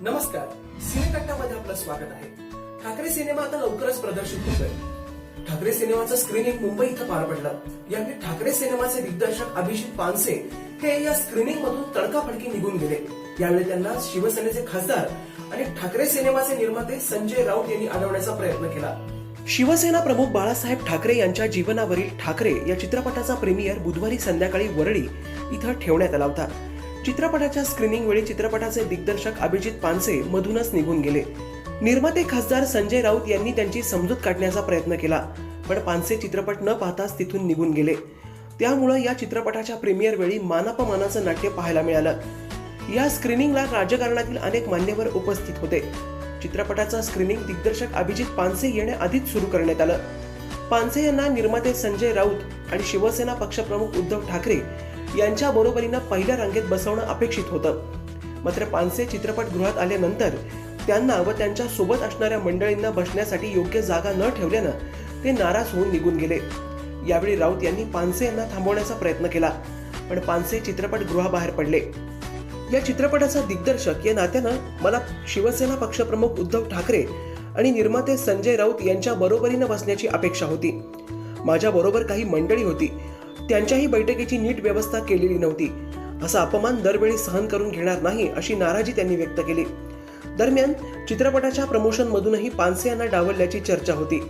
नमस्कार. सिनेकट्टामध्ये आपलं स्वागत आहे. ठाकरे सिनेमा आता लवकरच प्रदर्शित होतोय. ठाकरे सिनेमाचं स्क्रीनिंग मुंबई इथं पार पडलं. यावेळी ठाकरे सिनेमाचे दिग्दर्शक अभिजित पानसे हे या स्क्रीनिंग मधून तडकाफडकी निघून गेले. यावेळी त्यांना शिवसेनेचे खासदार आणि ठाकरे सिनेमाचे निर्माते संजय राऊत यांनी अडवण्याचा प्रयत्न केला. शिवसेना प्रमुख बाळासाहेब ठाकरे यांच्या जीवनावरील ठाकरे या चित्रपटाचा प्रीमियर बुधवारी संध्याकाळी वरळी इथं ठेवण्यात आला होता. चित्रपटाच्या स्क्रीनिंग वेळी चित्रपटाचे दिग्दर्शक अभिजित पानसे मधूनच निघून गेले. निर्माते खासदार संजय राऊत यांनी त्यांची समजूत काढण्याचा प्रयत्न केला पण पानसे चित्रपट न पाहताच तिथून निघून गेले. त्यामुळं या चित्रपटाच्या प्रीमियर वेळी मानापमानाचं नाट्य पाहायला मिळालं. या स्क्रीनिंगला राजकारणातील अनेक मान्यवर उपस्थित होते. चित्रपटाचा स्क्रीनिंग दिग्दर्शक अभिजित पानसे येण्याआधीच सुरू करण्यात आलं. पानसे यांना निर्माते संजय राऊत आणि शिवसेना पक्षप्रमुख उद्धव ठाकरे यांच्या बरोबरीनं पहिल्या रांगेत बसवणं अपेक्षित होतं. मात्र पानसे चित्रपटगृहात आल्यानंतर त्यांना व त्यांच्यासोबत असणाऱ्या मंडळींना बसण्यासाठी योग्य जागा न ठेवल्यानं ते नाराज होऊन निघून गेले. यावेळी राऊत यांनी पानसे यांना थांबवण्याचा प्रयत्न केला पण पानसे चित्रपटगृहाबाहेर पडले. या चित्रपटाचा दिग्दर्शक या नात्यानं मला शिवसेना पक्षप्रमुख उद्धव ठाकरे आणि निर्माते संजय राऊत यांच्या बरोबरीनं बसण्याची अपेक्षा होती. माझ्या बरोबर काही मंडळी होती. त्यांच्याही बैठकीची नीट व्यवस्था केलेली नव्हती. असा अपमान दरवेळी सहन करून घेणार नाही अशी नाराजी त्यांनी व्यक्त केली. दरम्यान चित्रपटाच्या प्रमोशन मधूनही पानसे यांना डावलल्याची चर्चा होती.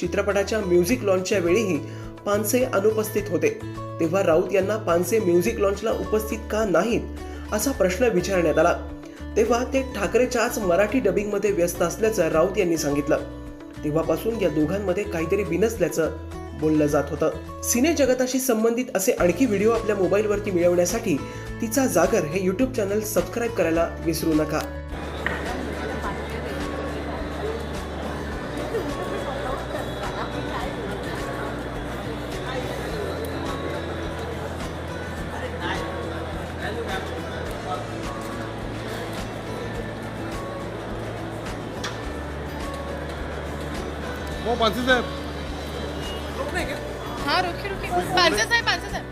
चित्रपटाच्या म्युझिक लॉन्चच्या वेळीही पानसे अनुपस्थित होते. तेव्हा राऊत यांना पानसे म्युझिक लॉन्चला उपस्थित का नाहीत असा प्रश्न विचारण्यात आला. तेव्हा ते ठाकरेच्याच मराठी डबिंगमध्ये व्यस्त असल्याचं राऊत यांनी सांगितलं. तेव्हापासून या दोघांमध्ये काहीतरी बिनसल्याचं बोललं जात होतं. सिने जगताशी संबंधित असे आणखी व्हिडिओ आपल्या मोबाईलवरती मिळवण्यासाठी तिचा जागर हे यूट्यूब चॅनल सबस्क्राईब करायला विसरू नका. हो पानसे साहेब. हाँ रुकिए रुकिए पांचे साहेब पांचे साहेब.